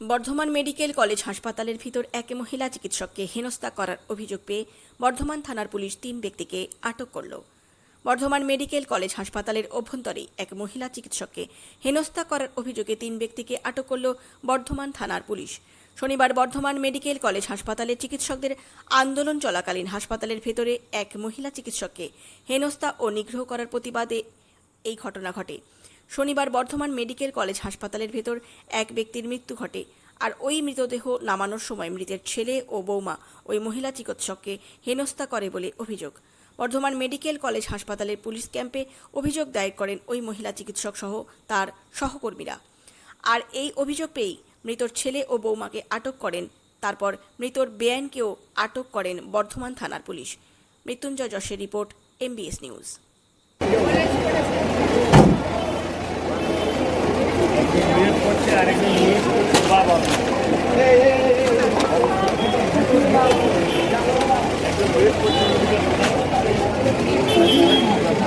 Bardhaman medical college হাসপাতালের ভিতর এক মহিলা চিকিৎসককে হেনস্থা করার অভিযোগ পেয়ে বর্ধমান থানার পুলিশ তিন ব্যক্তিকে আটক করল। বর্ধমান মেডিকেল কলেজ হাসপাতালের অভ্যন্তরে এক মহিলা চিকিৎসককে হেনস্থা করার অভিযোগে তিন ব্যক্তিকে আটক করল বর্ধমান থানার পুলিশ। শনিবার বর্ধমান মেডিকেল কলেজ হাসপাতালে চিকিৎসকদের আন্দোলন চলাকালীন হাসপাতালের ভেতরে এক মহিলা চিকিৎসককে হেনস্থা ও নিগ্রহ করার প্রতিবাদে এই ঘটনা ঘটে। শনিবার বর্ধমান মেডিকেল কলেজ হাসপাতালের ভেতর এক ব্যক্তির মৃত্যু ঘটে, আর ওই মৃতদেহ নামানোর সময় মৃতের ছেলে ও বৌমা ওই মহিলা চিকিৎসককে হেনস্থা করে বলে অভিযোগ। বর্ধমান মেডিকেল কলেজ হাসপাতালের পুলিশ ক্যাম্পে অভিযোগ দায়ের করেন ওই মহিলা চিকিৎসক সহ তার সহকর্মীরা। আর এই অভিযোগ পেয়েই মৃতর ছেলে ও বৌমাকে আটক করেন, তারপর মৃতর বেআইনকেও আটক করেন বর্ধমান থানার পুলিশ। মৃত্যুঞ্জয় যশের রিপোর্ট, এমবিএস নিউজ। আরেকজন নিউজ করছে বাবা আপনার কাজ করুন আপনি আরে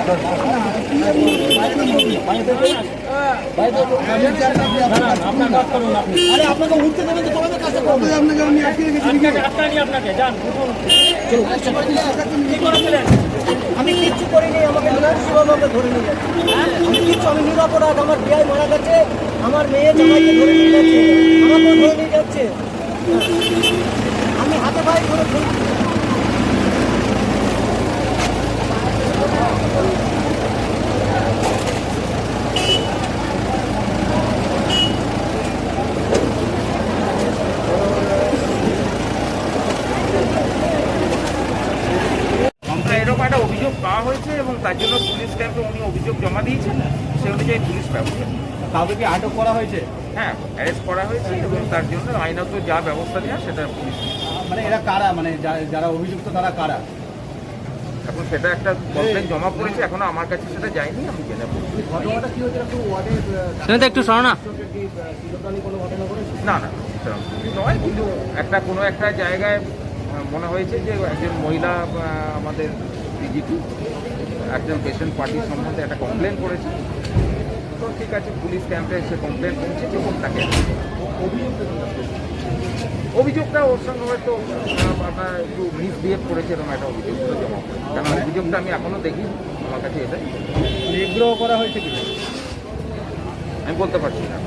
আপনাকে উঠতে দেবেন তোমাদের কাজটা আপনাকে আমি আটকে রেখেছি। আপনাকে যান উঠুন। কি করেছিলেন আমি কিচ্ছু করিনি আমাকে নৃশংসভাবে ধরে নিয়ে যাচ্ছে। আমি কিচ্ছু আমি নিরাপরাধ আমার বিয়ায় মারা গেছে আমার মেয়ে জামাইকে ধরে নিয়ে যাচ্ছে আমাকেও ধরে নিয়ে যাচ্ছে। আমি হাতে পায়ে ধরে ফেলছি আমরা এরকম একটা অভিযোগ পাওয়া হয়েছে এবং তার জন্য পুলিশ ক্যাম্পে উনি অভিযোগ জমা দিয়েছেন। সে অনুযায়ী পুলিশ ব্যবস্থা নিয়েছে। কাউকে কি আটক করা হয়েছে? হ্যাঁ অ্যারেস্ট করা হয়েছে এবং তার জন্য আইনত যা ব্যবস্থা নেওয়া সেটা পুলিশ মানে এরা কারা? মানে যারা অভিযুক্ত তারা কারা? এখন সেটা একটা কমপ্লেন জমা পড়েছে এখনও আমার কাছে সেটা যায়নি আমি জেনে বলব। ঘটনাটা কি হয়েছে? একটু শোনো না। না না নয় কিন্তু একটা কোনো একটা জায়গায় মনে হয়েছে যে একজন মহিলা আমাদের ডিজিপি একজন পেশেন্ট পার্টির সম্বন্ধে একটা কমপ্লেন করেছে। তো ঠিক আছে পুলিশ ক্যাম্পে এসে কমপ্লেন পৌঁছেছে এবং তাকে অভিযোগটা ওর সঙ্গে হয়তো আপনার একটু মিসবিহেভ করেছে এরকম একটা অভিযোগ। জমা কারণ অভিযোগটা আমি এখনও দেখি আমার কাছে এটাই নিগ্রহ করা হয়েছে কি আমি বলতে পারছি না।